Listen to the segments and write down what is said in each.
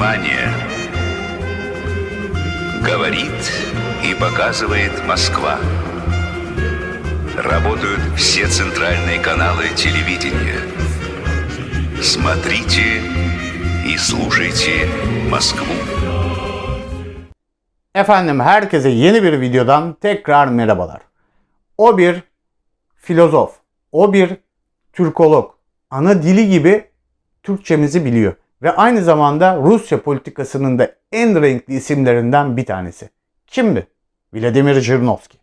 Внимание! Говорит и показывает Москва. Работают все центральные kanalы телевидения. Смотрите и слушайте Моskvu. Efendim herkese yeni bir videodan tekrar merhabalar. O bir filozof, o bir Türkolog, ana dili gibi Türkçemizi biliyor ve aynı zamanda Rusya politikasının da en renkli isimlerinden bir tanesi. Kimdi? Vladimir Jirinovski.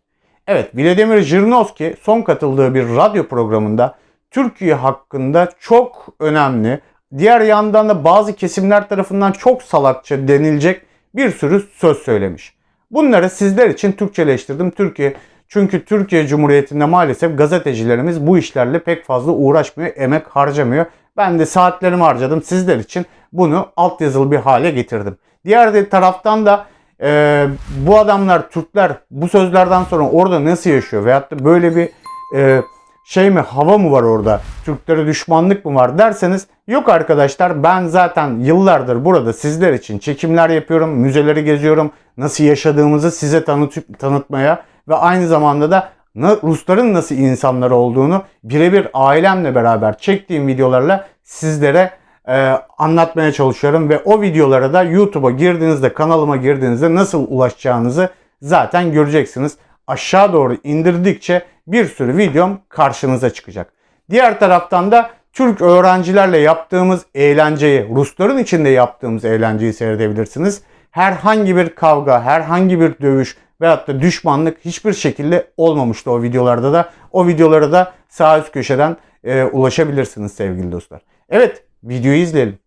Evet, Vladimir Jirinovski son katıldığı bir radyo programında Türkiye hakkında çok önemli, diğer yandan da bazı kesimler tarafından çok salakça denilecek bir sürü söz söylemiş. Bunları sizler için Türkçeleştirdim. Türkiye çünkü Türkiye Cumhuriyeti'nde maalesef gazetecilerimiz bu işlerle pek fazla uğraşmıyor, emek harcamıyor. Ben de saatlerimi harcadım. Sizler için bunu altyazılı bir hale getirdim. Diğer de taraftan da e, bu adamlar Türkler bu sözlerden sonra orada nasıl yaşıyor? Veyahut da böyle bir e, şey mi hava mı var orada? Türklere düşmanlık mı var derseniz yok arkadaşlar ben zaten yıllardır burada sizler için çekimler yapıyorum müzeleri geziyorum nasıl yaşadığımızı size tanıt tanıtmaya ve aynı zamanda da Rusların nasıl insanlar olduğunu birebir ailemle beraber çektiğim videolarla sizlere e, anlatmaya çalışıyorum ve o videolara da YouTube'a girdiğinizde kanalıma girdiğinizde nasıl ulaşacağınızı zaten göreceksiniz. Aşağı doğru indirdikçe bir sürü videom karşınıza çıkacak. Diğer taraftan da Türk öğrencilerle yaptığımız eğlenceyi, Rusların içinde yaptığımız eğlenceyi seyredebilirsiniz. Herhangi bir kavga, herhangi bir dövüş veyahut da düşmanlık hiçbir şekilde olmamıştı o videolarda da. O videolara da sağ üst köşeden e, ulaşabilirsiniz sevgili dostlar. Evet, videoyu izleyelim.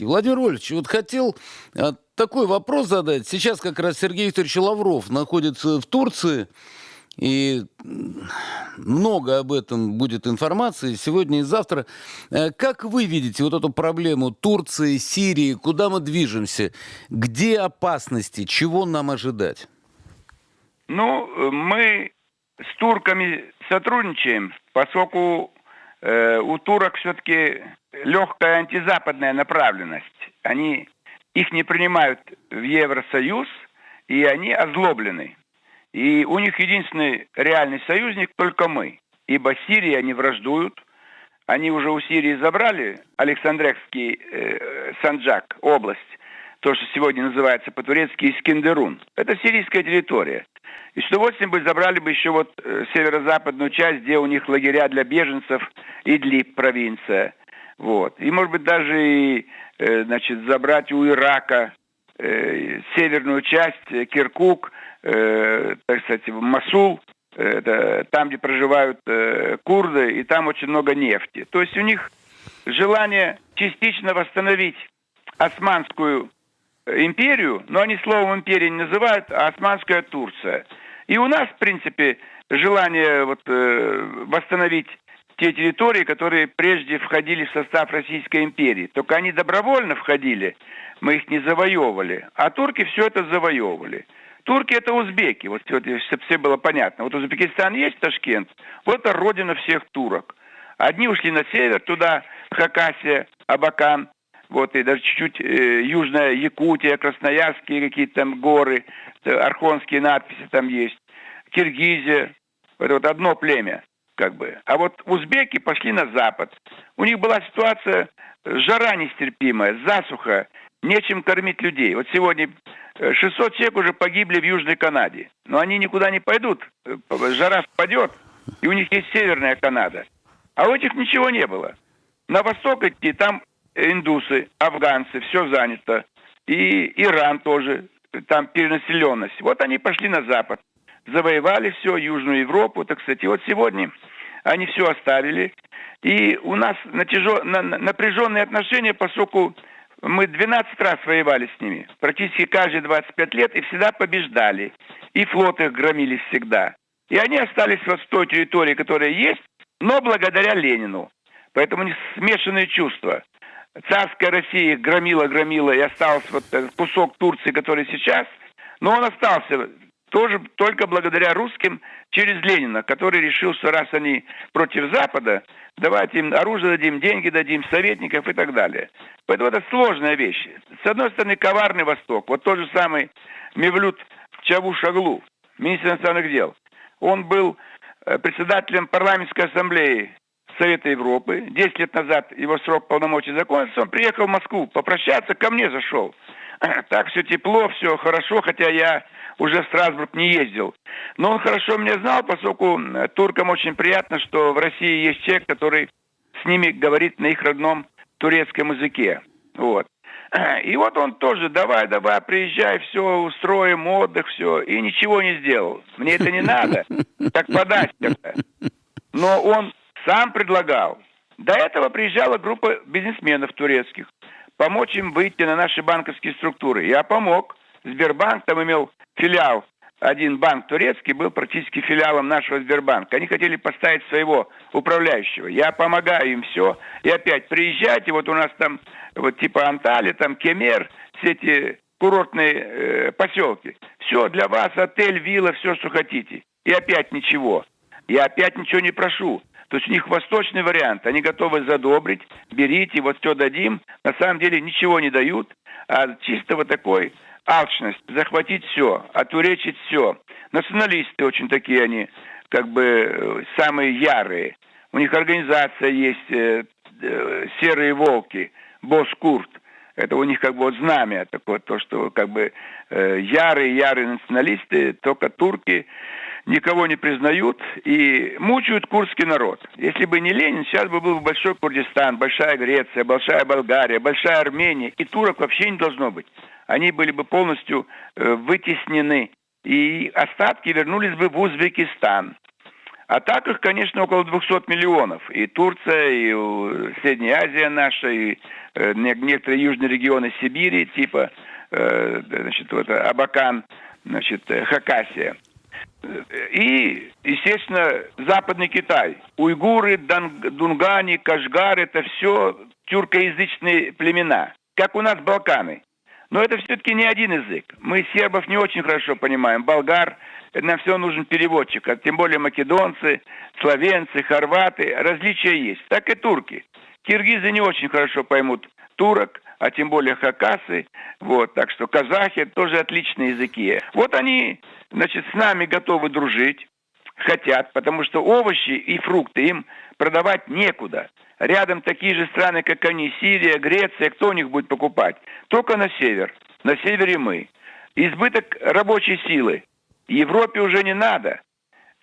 Владимир Вольевич, вот хотел а, такой вопрос задать. Сейчас как раз Сергей Викторович Лавров находится в Турции, и много об этом будет информации сегодня и завтра. Э, как вы видите вот эту проблему Турции, Сирии, куда мы движемся, где опасности, чего нам ожидать? Ну, мы с турками сотрудничаем, поскольку э, у турок все-таки легкая антизападная направленность. Они их не принимают в Евросоюз, и они озлоблены. И у них единственный реальный союзник только мы. Ибо Сирии они враждуют. Они уже у Сирии забрали Александрекский э, Санджак, область, то, что сегодня называется по-турецки Искендерун. Это сирийская территория. И с удовольствием бы забрали бы еще вот э, северо-западную часть, где у них лагеря для беженцев, Идлиб провинция – вот. И, может быть, даже и, э, значит, забрать у Ирака э, северную часть, Киркук, так сказать, Масул, э, там, где проживают курды, и там очень много нефти. То есть у них желание частично восстановить османскую империю, но они словом империя не называют, а османская Турция. И у нас, в принципе, желание вот, э, восстановить те территории, которые прежде входили в состав Российской империи. Только они добровольно входили, мы их не завоевывали, а турки все это завоевывали. Турки это узбеки, вот чтобы все было понятно. Вот Узбекистан есть Ташкент, вот это родина всех турок. Одни ушли на север, туда Хакасия, Абакан, вот, и даже чуть-чуть э, южная Якутия, Красноярские какие-то там горы, э, архонские надписи там есть, Киргизия, это вот одно племя как бы. А вот узбеки пошли на запад. У них была ситуация жара нестерпимая, засуха, нечем кормить людей. Вот сегодня 600 э, человек уже погибли в Южной Канаде. Но они никуда не пойдут. Э, жара впадет, и у них есть Северная Канада. А у этих ничего не было. На восток идти, там индусы, афганцы, все занято. И Иран тоже, там перенаселенность. Вот они пошли на запад завоевали все, Южную Европу, так сказать. И вот сегодня они все оставили. И у нас натяжо, на, напряженные отношения, поскольку мы 12 раз воевали с ними, практически каждые 25 лет, и всегда побеждали. И флот их громили всегда. И они остались вот в той территории, которая есть, но благодаря Ленину. Поэтому у них смешанные чувства. Царская Россия громила, громила, и остался вот кусок Турции, который сейчас, но он остался тоже только благодаря русским через Ленина, который решил, что раз они против Запада, давайте им оружие дадим, деньги дадим, советников и так далее. Поэтому это сложная вещь. С одной стороны, коварный Восток. Вот тот же самый Мевлют Чавушаглу, министр иностранных дел. Он был э, председателем парламентской ассамблеи Совета Европы. Десять лет назад его срок полномочий закончился. Он приехал в Москву попрощаться, ко мне зашел. Так все тепло, все хорошо, хотя я уже в Страсбург не ездил. Но он хорошо меня знал, поскольку туркам очень приятно, что в России есть человек, который с ними говорит на их родном турецком языке. Вот. И вот он тоже, давай, давай, приезжай, все, устроим отдых, все. И ничего не сделал. Мне это не надо. Так подать. Но он сам предлагал. До этого приезжала группа бизнесменов турецких. Помочь им выйти на наши банковские структуры. Я помог. Сбербанк там имел филиал. Один банк турецкий был практически филиалом нашего Сбербанка. Они хотели поставить своего управляющего. Я помогаю им все. И опять приезжайте, вот у нас там вот типа Анталия, там Кемер, все эти курортные э, поселки. Все для вас, отель, вилла, все, что хотите. И опять ничего. Я опять ничего не прошу. То есть у них восточный вариант. Они готовы задобрить, берите, вот все дадим. На самом деле ничего не дают, а чисто вот такой алчность, захватить все, отуречить все. Националисты очень такие они, как бы э, самые ярые. У них организация есть э, э, «Серые волки», «Босс Курт». Это у них как бы вот знамя такое, то, что как бы э, ярые-ярые националисты, только турки никого не признают и мучают курдский народ. Если бы не Ленин, сейчас бы был большой Курдистан, большая Греция, большая Болгария, большая Армения, и турок вообще не должно быть. Они были бы полностью э, вытеснены, и остатки вернулись бы в Узбекистан. А так их, конечно, около 200 миллионов. И Турция, и Средняя Азия наша, и э, некоторые южные регионы Сибири, типа э, значит, вот, Абакан, значит, Хакасия. И, естественно, Западный Китай. Уйгуры, Дунгани, Кашгар – это все тюркоязычные племена. Как у нас Балканы. Но это все-таки не один язык. Мы сербов не очень хорошо понимаем. Болгар, нам все нужен переводчик. А тем более македонцы, словенцы, хорваты. Различия есть. Так и турки. Киргизы не очень хорошо поймут турок, а тем более хакасы. Вот, так что казахи тоже отличные языки. Вот они, значит, с нами готовы дружить, хотят, потому что овощи и фрукты им продавать некуда. Рядом такие же страны, как они, Сирия, Греция, кто у них будет покупать? Только на север. На севере мы. Избыток рабочей силы. Европе уже не надо.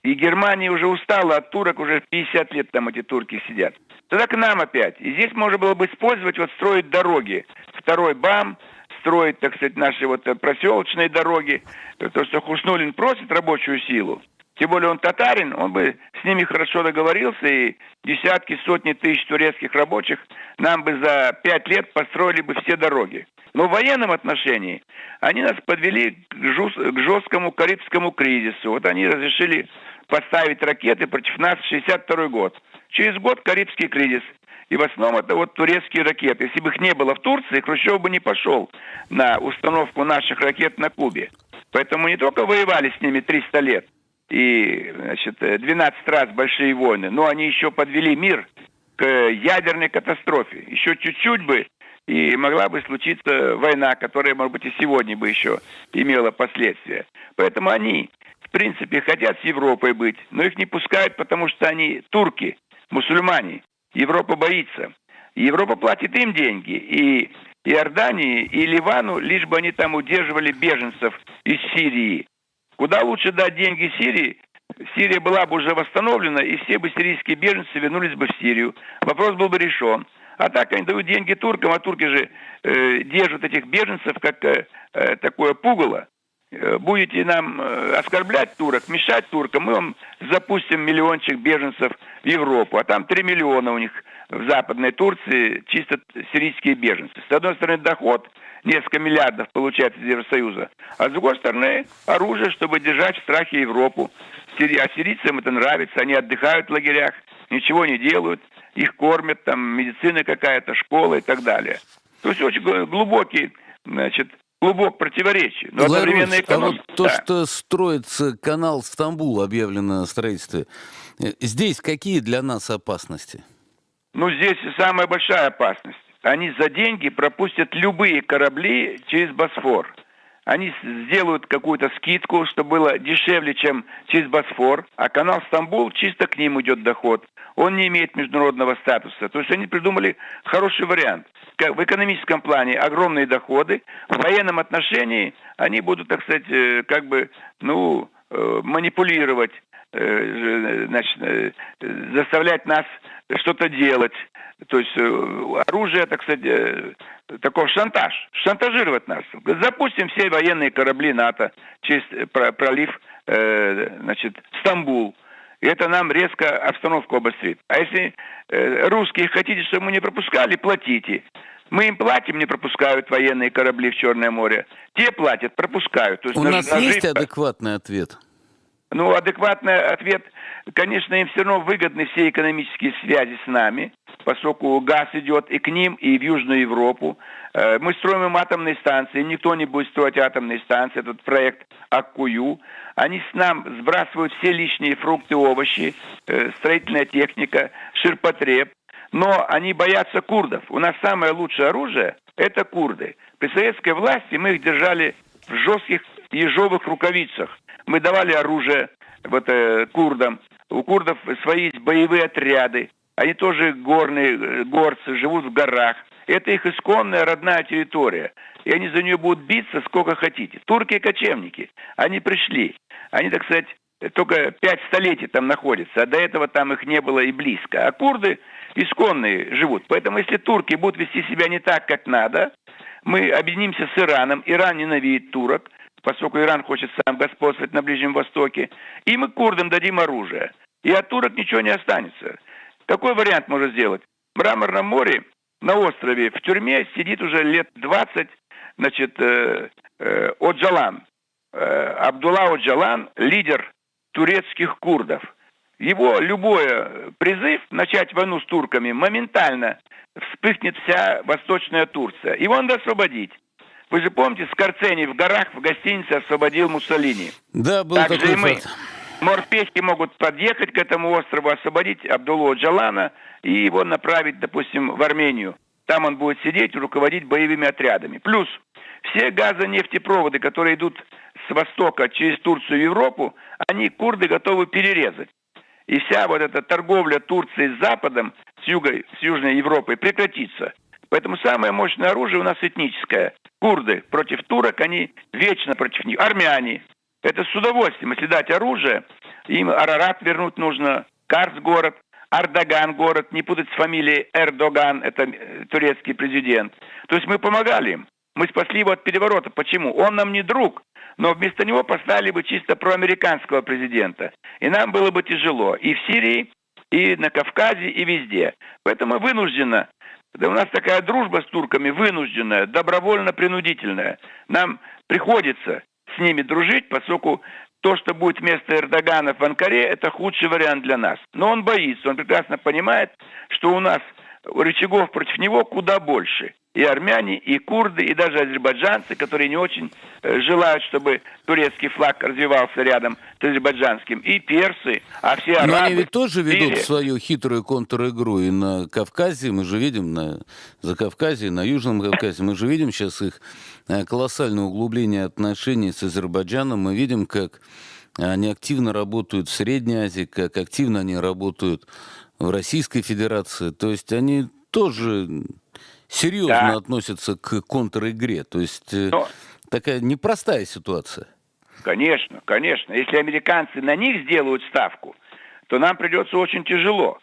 И Германия уже устала от турок, уже 50 лет там эти турки сидят. Тогда к нам опять. И здесь можно было бы использовать, вот строить дороги. Второй БАМ, строить, так сказать, наши вот проселочные дороги. То, что Хуснулин просит рабочую силу. Тем более он татарин, он бы с ними хорошо договорился, и десятки, сотни тысяч турецких рабочих нам бы за пять лет построили бы все дороги. Но в военном отношении они нас подвели к жесткому карибскому кризису. Вот они разрешили поставить ракеты против нас в 62 год. Через год Карибский кризис. И в основном это вот турецкие ракеты. Если бы их не было в Турции, Хрущев бы не пошел на установку наших ракет на Кубе. Поэтому не только воевали с ними 300 лет и значит, 12 раз большие войны, но они еще подвели мир к ядерной катастрофе. Еще чуть-чуть бы и могла бы случиться война, которая, может быть, и сегодня бы еще имела последствия. Поэтому они, в принципе, хотят с Европой быть, но их не пускают, потому что они турки, мусульмане. Европа боится. Европа платит им деньги. И Иордании, и Ливану, лишь бы они там удерживали беженцев из Сирии. Куда лучше дать деньги Сирии? Сирия была бы уже восстановлена, и все бы сирийские беженцы вернулись бы в Сирию. Вопрос был бы решен. А так они дают деньги туркам, а турки же э, держат этих беженцев как э, э такое пугало. Э, будете нам э, оскорблять турок, мешать туркам, мы вам запустим миллиончик беженцев в Европу, а там 3 миллиона у них в Западной Турции чисто сирийские беженцы. С одной стороны, доход несколько миллиардов получается из Евросоюза, а с другой стороны, оружие, чтобы держать в страхе Европу. А сирийцам это нравится, они отдыхают в лагерях, ничего не делают, их кормят, там медицина какая-то, школа и так далее. То есть очень глубокий значит, клубок противоречий. Но Владимир одновременно Ильич, а вот экономика... то, да. что строится канал Стамбул, объявлено о строительстве, э, здесь какие для нас опасности? Ну, здесь самая большая опасность. Они за деньги пропустят любые корабли через Босфор. Они сделают какую-то скидку, чтобы было дешевле, чем через Босфор, а канал Стамбул чисто к ним идет доход. Он не имеет международного статуса. То есть они придумали хороший вариант. В экономическом плане огромные доходы, в военном отношении они будут, так сказать, э, как бы, ну, э, манипулировать, э, значит, заставлять нас что-то делать. То есть оружие, так сказать, такой шантаж, шантажировать нас. Запустим все военные корабли НАТО через про- пролив, значит, Стамбул. И это нам резко обстановку обострит. А если э, русские хотите, чтобы мы не пропускали, платите. Мы им платим, не пропускают военные корабли в Черное море. Те платят, пропускают. То есть У наж- нас есть наживка- адекватный ответ? ну, адекватный ответ, конечно, им все равно выгодны все экономические связи с нами, поскольку газ идет и к ним, и в Южную Европу. Э, Мы строим им атомные станции, никто не будет строить атомные станции, этот проект Аккую. Они с нам сбрасывают все лишние фрукты, овощи, э, строительная техника, ширпотреб. Но они боятся курдов. У нас самое лучшее оружие – это курды. При советской власти мы их держали в жестких ежовых рукавицах. Мы давали оружие вот, э, курдам. У курдов свои боевые отряды. Они тоже горные, э, горцы, живут в горах. Это их исконная родная территория. И они за нее будут биться сколько хотите. Турки и кочевники, они пришли. Они, так сказать, только пять столетий там находятся, а до этого там их не было и близко. А курды исконные живут. Поэтому если турки будут вести себя не так, как надо, мы объединимся с Ираном. Иран ненавидит турок, поскольку Иран хочет сам господствовать на Ближнем Востоке. И мы курдам дадим оружие. И от турок ничего не останется. Такой вариант можно сделать. В Мраморном море на острове в тюрьме сидит уже лет 20, значит, э, э, Оджалан. Э, Абдулла Оджалан, лидер турецких курдов. Его любой призыв начать войну с турками моментально вспыхнет вся Восточная Турция. Его надо освободить. Вы же помните, Скорцени в горах в гостинице освободил Муссолини. Да, был Так же такой и мы. факт. Морпехи могут подъехать к этому острову, освободить Абдуллу Джалана и его направить, допустим, в Армению. Там он будет сидеть и руководить боевыми отрядами. Плюс все газонефтепроводы, которые идут с востока через Турцию в Европу, они курды готовы перерезать. И вся вот эта торговля Турции с Западом, с, юга, с Южной Европой прекратится. Поэтому самое мощное оружие у нас этническое. Курды против турок, они вечно против них. Армяне. Это с удовольствием. Если дать оружие, им Арарат вернуть нужно, Карс город, Ардаган город, не путать с фамилией Эрдоган, это э, турецкий президент. То есть мы помогали им. Мы спасли его от переворота. Почему? Он нам не друг, но вместо него поставили бы чисто проамериканского президента. И нам было бы тяжело. И в Сирии, и на Кавказе, и везде. Поэтому вынужденно да у нас такая дружба с турками вынужденная, добровольно-принудительная. Нам приходится с ними дружить, поскольку то, что будет вместо Эрдогана в Анкаре, это худший вариант для нас. Но он боится, он прекрасно понимает, что у нас рычагов против него куда больше. И армяне, и курды, и даже азербайджанцы, которые не очень э, желают, чтобы турецкий флаг развивался рядом с азербайджанским, и персы, а все арабы... Но они ведь тоже ведут Сирия. свою хитрую контр-игру и на Кавказе, мы же видим, на Закавказье, на Южном Кавказе, мы же видим сейчас их э, колоссальное углубление отношений с Азербайджаном, мы видим, как они активно работают в Средней Азии, как активно они работают в Российской Федерации, то есть они тоже серьезно Да. относятся к контр-игре, то есть э, Но- такая непростая ситуация. Конечно, конечно. Если американцы на них сделают ставку, то нам придется очень тяжело.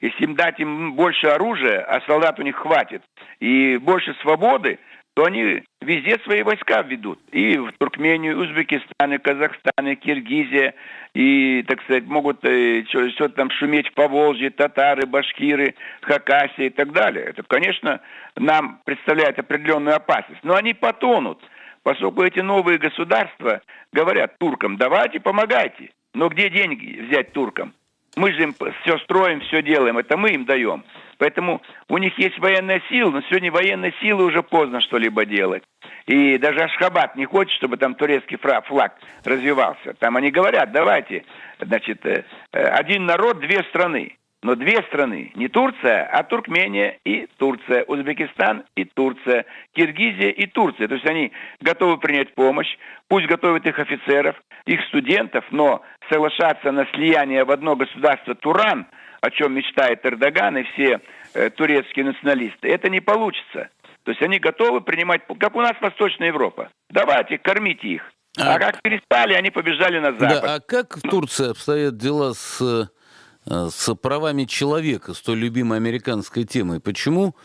Если им дать им больше оружия, а солдат у них хватит, и больше свободы, то они везде свои войска ведут. И в Туркмению, Узбекистан, и Казахстан, и Киргизия, и, так сказать, могут э, что- что-то там шуметь в Поволжье, татары, башкиры, Хакасия и так далее. Это, конечно, нам представляет определенную опасность. Но они потонут, поскольку эти новые государства говорят туркам, давайте, помогайте. Но где деньги взять туркам? Мы же им все строим, все делаем, это мы им даем. Поэтому у них есть военная сила, но сегодня военной силы уже поздно что-либо делать. И даже Ашхабад не хочет, чтобы там турецкий флаг развивался. Там они говорят, давайте, значит, э, э, один народ, две страны. Но две страны, не Турция, а Туркмения и Турция, Узбекистан и Турция, Киргизия и Турция. То есть они готовы принять помощь, пусть готовят их офицеров, их студентов, но соглашаться на слияние в одно государство Туран, о чем мечтает Эрдоган и все э, турецкие националисты, это не получится. То есть они готовы принимать, как у нас Восточная Европа. Давайте, кормите их. А, А- как перестали, они побежали на запад. Да, а как в Турции обстоят дела с, э, с правами человека, с той любимой американской темой? Почему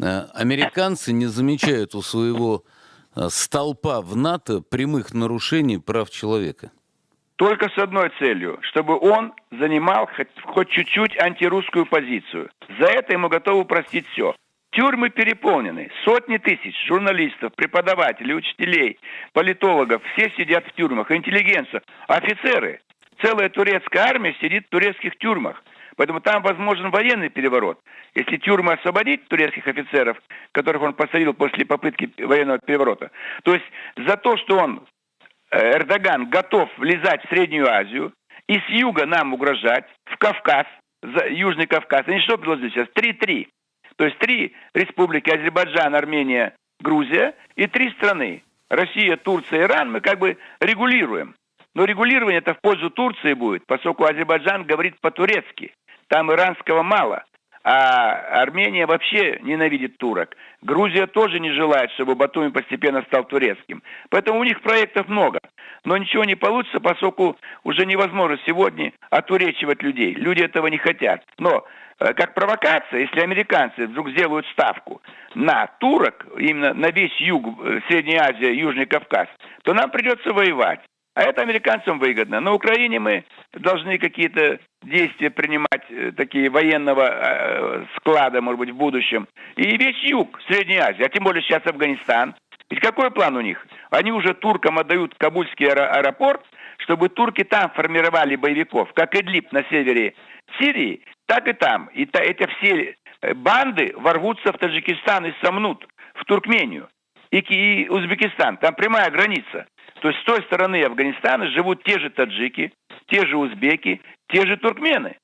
э, американцы не замечают у своего столпа в НАТО прямых нарушений прав человека? Только с одной целью, чтобы он занимал хоть, хоть чуть-чуть антирусскую позицию. За это ему готовы простить все. Тюрьмы переполнены. Сотни тысяч журналистов, преподавателей, учителей, политологов. Все сидят в тюрьмах. Интеллигенция. Офицеры. Целая турецкая армия сидит в турецких тюрьмах. Поэтому там возможен военный переворот. Если тюрьмы освободить турецких офицеров, которых он посадил после попытки военного переворота, то есть за то, что он Эрдоган готов влезать в Среднюю Азию и с юга нам угрожать, в Кавказ, Южный Кавказ. Они что предложили сейчас? 3-3. То есть три республики, Азербайджан, Армения, Грузия и три страны. Россия, Турция, Иран мы как бы регулируем. Но регулирование это в пользу Турции будет, поскольку Азербайджан говорит по-турецки. Там иранского мало. А Армения вообще ненавидит турок. Грузия тоже не желает, чтобы Батуми постепенно стал турецким. Поэтому у них проектов много. Но ничего не получится, поскольку уже невозможно сегодня отуречивать людей. Люди этого не хотят. Но э, как провокация, если американцы вдруг сделают ставку на турок, именно на весь юг, э, Средняя Азия, Южный Кавказ, то нам придется воевать. А это американцам выгодно. На Украине мы должны какие-то действия принимать, э, такие военного э, склада, может быть, в будущем. И весь юг Средней Азии, а тем более сейчас Афганистан. Ведь какой план у них? Они уже туркам отдают Кабульский аэро- аэропорт, чтобы турки там формировали боевиков, как Идлиб на севере Сирии, так и там. И та, эти все э, банды ворвутся в Таджикистан и сомнут в Туркмению и, и Узбекистан. Там прямая граница. То есть с той стороны Афганистана живут те же таджики, те же узбеки, те же туркмены.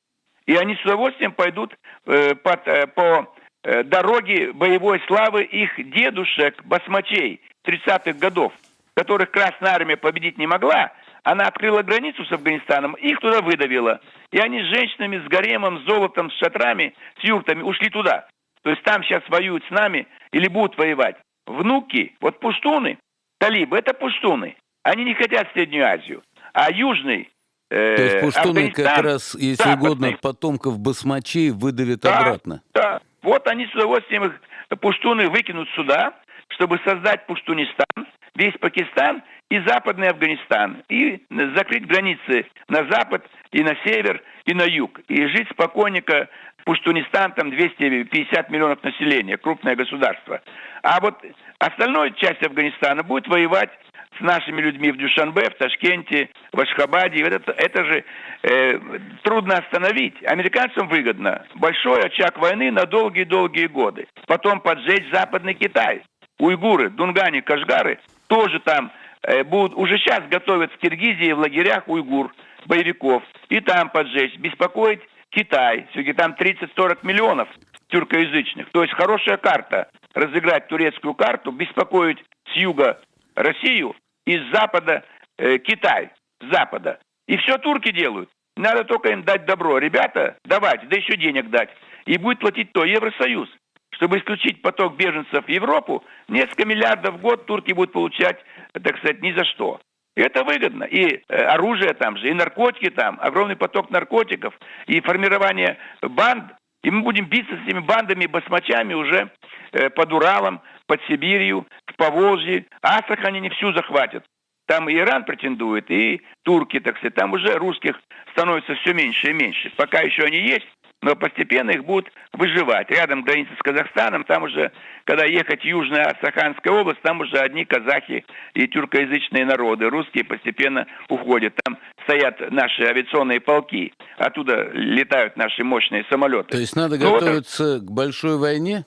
И они с удовольствием пойдут э, под, э, по э, дороге боевой славы их дедушек, басмачей 30-х годов, которых Красная Армия победить не могла. Она открыла границу с Афганистаном, их туда выдавила. И они с женщинами, с гаремом, с золотом, с шатрами, с юртами ушли туда. То есть там сейчас воюют с нами или будут воевать. Внуки, вот пуштуны, талибы, это пуштуны. Они не хотят Среднюю Азию. А южный э, То есть пуштуны как раз, если западный, угодно, потомков басмачей выдавят да, обратно. Да. Вот они с удовольствием их пуштуны выкинут сюда, чтобы создать Пуштунистан, весь Пакистан и Западный Афганистан. И закрыть границы на запад и на север и на юг. И жить спокойненько. Пуштунистан, там 250 миллионов населения, крупное государство. А вот остальная часть Афганистана будет воевать с нашими людьми в Дюшанбе, в Ташкенте, в Ашхабаде. Это, это же э, трудно остановить. Американцам выгодно. Большой очаг войны на долгие-долгие годы. Потом поджечь Западный Китай. Уйгуры, Дунгане, Кашгары тоже там э, будут, уже сейчас готовят в Киргизии в лагерях уйгур, боевиков. И там поджечь, беспокоить Китай. Все-таки там 30-40 миллионов тюркоязычных. То есть хорошая карта. Разыграть турецкую карту, беспокоить с юга Россию и с запада э, Китай. С запада. И все турки делают. Надо только им дать добро. Ребята, давайте, да еще денег дать. И будет платить то Евросоюз. Чтобы исключить поток беженцев в Европу, несколько миллиардов в год турки будут получать, так сказать, ни за что. И это выгодно. И э, оружие там же, и наркотики там, огромный поток наркотиков, и формирование банд. И мы будем биться с этими бандами, басмачами уже э, под Уралом, под Сибирью, в Поволжье. Астрахань они всю захватят. Там и Иран претендует, и турки, так сказать. Там уже русских становится все меньше и меньше. Пока еще они есть, но постепенно их будут выживать. Рядом граница с Казахстаном, там уже, когда ехать Южная Астраханская область, там уже одни казахи и тюркоязычные народы. Русские постепенно уходят. Там стоят наши авиационные полки. Оттуда летают наши мощные самолеты. То есть надо Ну, вот готовиться к большой войне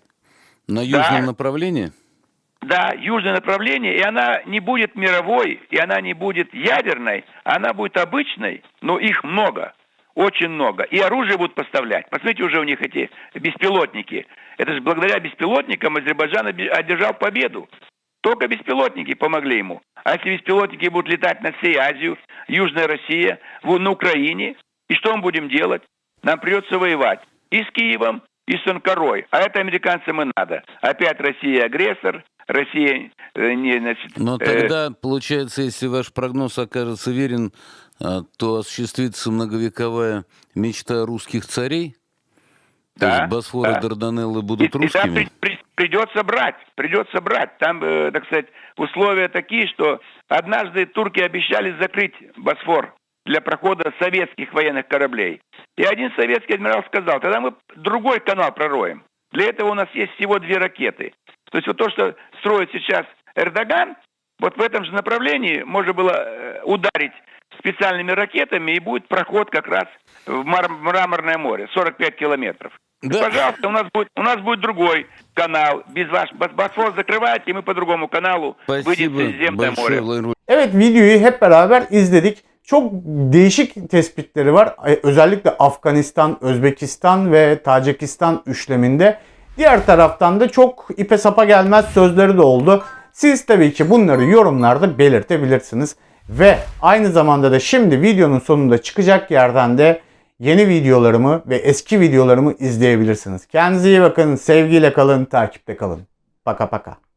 на южном направлении? да, южное направление, и она не будет мировой, и она не будет ядерной, она будет обычной, но их много, очень много. И оружие будут поставлять. Посмотрите, уже у них эти беспилотники. Это же благодаря беспилотникам Азербайджан одержал победу. Только беспилотники помогли ему. А если беспилотники будут летать над всей Азию, Южная Россия, на Украине, и что мы будем делать? Нам придется воевать и с Киевом, и с Анкарой. А это американцам и надо. Опять Россия агрессор, Россия э, не, значит, Но э, тогда, получается, если ваш прогноз окажется верен, а, то осуществится многовековая мечта русских царей? То Да, есть Босфор и да. Дарданеллы И- будут и русскими? при- при- придется брать, придется брать. Там, э, так сказать, условия такие, что однажды турки обещали закрыть Босфор для прохода советских военных кораблей. И один советский адмирал сказал, тогда мы другой канал пророем. Для этого у нас есть всего две ракеты. То есть вот то, что строит сейчас Эрдоган, вот в этом же направлении можно было э, ударить специальными ракетами, и будет проход как раз в Мар- Мраморное море, 45 километров. Да. Пожалуйста, у нас будет у нас будет другой канал. Без ваш Босфор закрываете, и мы по другому каналу выйдем в Спасибо Средиземное море. Evet videoyu hep beraber izledik. Çok değişik tespitleri var. E, Özellikle Afganistan, Özbekistan ve Tacikistan üçleminde. Diğer taraftan da çok ipe sapa gelmez sözleri de oldu. Siz tabii ki bunları yorumlarda belirtebilirsiniz. Ve aynı zamanda da şimdi videonun sonunda çıkacak yerden de yeni videolarımı ve eski videolarımı izleyebilirsiniz. Kendinize iyi bakın, sevgiyle kalın, takipte kalın. Paka paka.